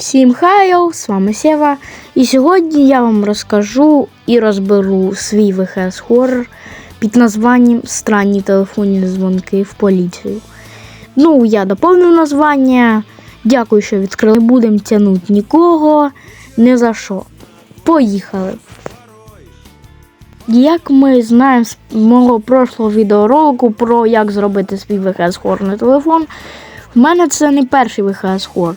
Всім хайо, з вами Сєва. І сьогодні я вам розкажу і розберу свій ВХС хоррор під названням Странні телефонні дзвонки в поліцію. Ну, я доповнив названня. Дякую, що відкрили. Не будемо тягнути нікого. Не за що. Поїхали. Як ми знаємо з мого прошлого відеоролику про як зробити свій ВХС хоррор на телефон, в мене це не перший ВХС хоррор.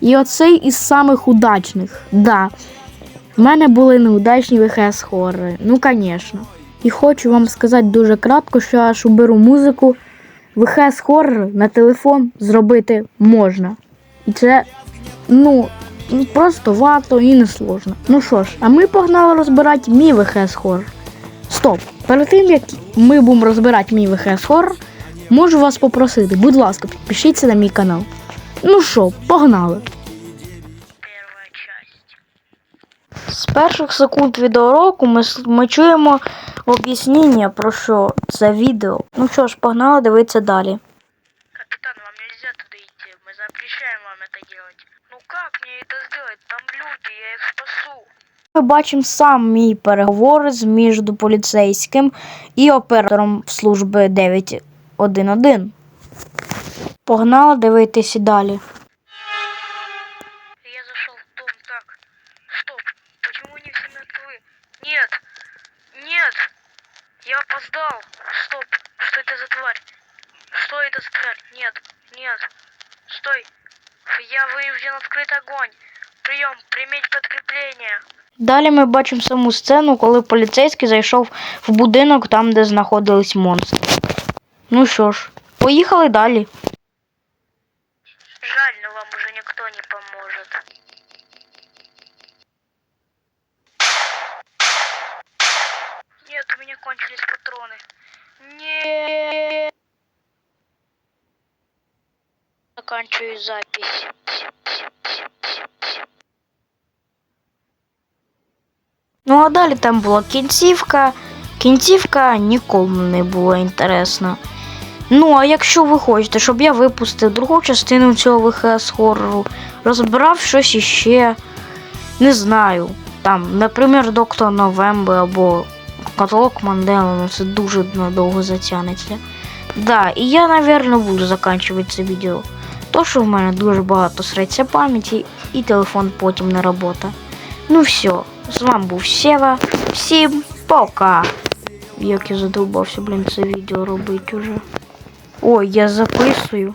І оцей із самих удачних. Да. В мене були неудачні ВХС хоррори. Ну, звісно. І хочу вам сказати дуже кратко, що аж уберу музику. ВХС хоррор на телефон зробити можна. І це, ну, просто варто і не сложно. Ну що ж, а ми погнали розбирати мій ВХС хоррор. Стоп! Перед тим як ми будемо розбирати мій ВХС хоррор, можу вас попросити, будь ласка, підпишіться на мій канал. Ну що, погнали. Первая часть. З перших секунд відеороку ми, с- ми чуємо об'яснення про що це відео. Ну що ж, погнали дивитися далі. Капитан, вам нельзя туда идти. Мы запрещаем вам это делать. Ну как мне это сделать? Там люди, я их спасу. Ми бачимо сам мій переговори між поліцейським і оператором служби 911. Погнали дивитися далі. Я зашел в дом так. Стоп. Почему они все мертвы? Нет. Нет. Я опоздал. Стоп. Что это за тварь? Что это за тварь? Нет. Нет. Стой. Я вынужден открыть огонь. Прием. Приметь подкрепление. Далі ми бачимо саму сцену, коли поліцейський зайшов в будинок там, де знаходились монстри. Ну що ж, поїхали далі. Вам уже никто не поможет. Нет, у меня кончились патроны. Нет. Заканчиваю запись. Ну а далі там була кінцівка. Кінцівка нікому не була інтересна. Ну, а якщо ви хочете, щоб я випустив другу частину цього ВХС хоррору, розбирав щось іще, не знаю. Там, наприклад, Доктор Новембер або каталог Мандела, ну це дуже надовго затягнеться. Да, і я, напевно, буду закінчувати це відео. То, що в мене дуже багато среться пам'яті і телефон потім не робота. Ну все, з вами був Сєва. Всім пока. Як я задовбався, блін, це відео робити уже. Ой, я записую.